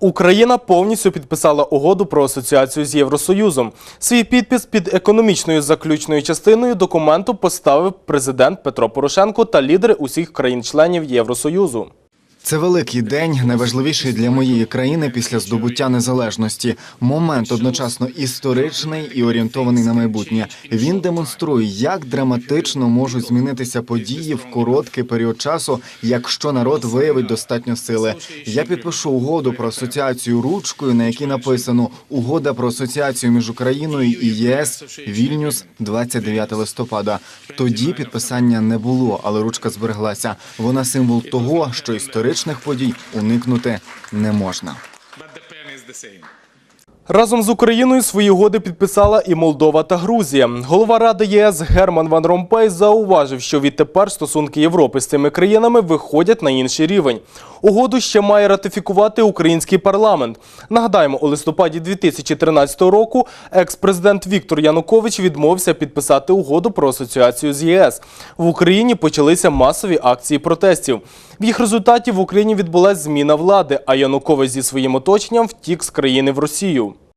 Україна повністю підписала угоду про асоціацію з Євросоюзом. Свій підпис під економічною заключною частиною документу поставив президент Петро Порошенко та лідери усіх країн-членів Євросоюзу. Це великий день, найважливіший для моєї країни після здобуття незалежності. Момент одночасно історичний і орієнтований на майбутнє. Він демонструє, як драматично можуть змінитися події в короткий період часу, якщо народ виявить достатньо сили. Я підпишу угоду про асоціацію ручкою, на якій написано Угода про асоціацію між Україною і ЄС Вільнюс 29 листопада. Тоді підписання не було, але ручка збереглася. Вона символ того, що історичних подій уникнути не можна. Разом з Україною свої угоди підписала і Молдова та Грузія. Голова Ради ЄС Герман Ван Ромпей зауважив, що відтепер стосунки Європи з цими країнами виходять на інший рівень. Угоду ще має ратифікувати український парламент. Нагадаємо, у листопаді 2013 року екс-президент Віктор Янукович відмовився підписати угоду про асоціацію з ЄС. В Україні почалися масові акції протестів. В їх результаті в Україні відбулася зміна влади, а Янукович зі своїм оточенням втік з країни в Росію.